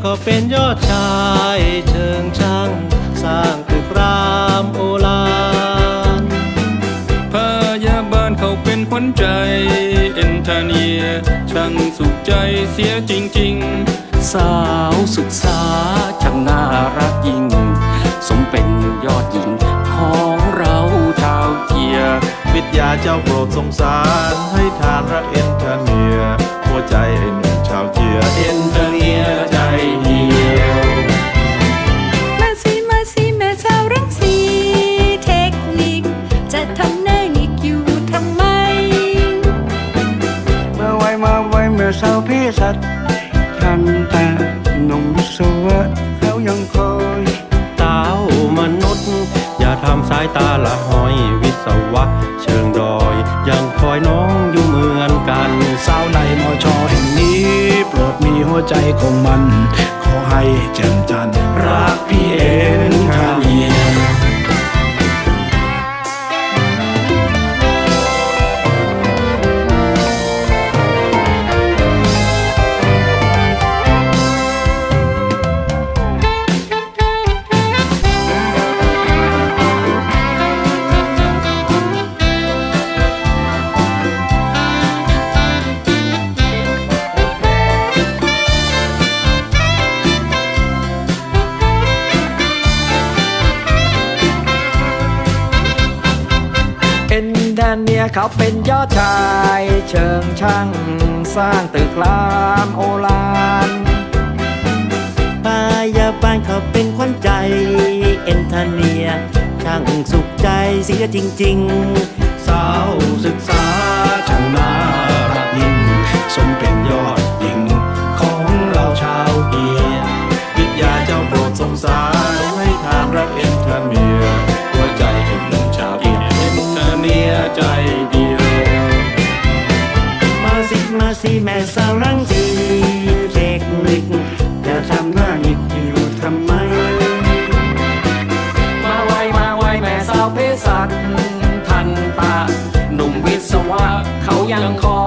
เขาเป็นยอดชายเชิงช่างสร้างตึกรามโอฬารพยาบาลเขาเป็นขวัญใจเอ็นทาเนียช่างสุขใจเสียจริงสาวศึกษาช่างน่ารักยิ่ง สมเป็นยอดหญิงของเราชาวเจียวิทยาเจ้าโปรดสงสารให้ทานรักเอ็ สาวพี่สัตว์ช่างแต่หนุ่มสวะเขายังคอยเต้ามนุษย์ อย่าทำสายตาละหอยวิศวะ เชิงดอย ยังคอยน้องอยู่เหมือนกัน สาวในมอชอแห่งนี้ โปรดมีหัวใจของมัน ขอให้แจ่มจั แดนเนียเขาเป็นยอดชาย เชิงช่างสร้างตึกรามโอลารพยาบาลเขาเป็นขวัญใจ เอ็นทาเนีย ช่างสุขใจเสียจริง ๆ สาวศึกษาช่างน่ารักยิ่งสมเป็น ที่แม่สาวรังสีเทคนิคจะทำหน้าหนิกอยู่ทำไม มาไวมาไวแม่สาวเพศสัตว์ทันตาหนุ่มวิศวะเขายังคอ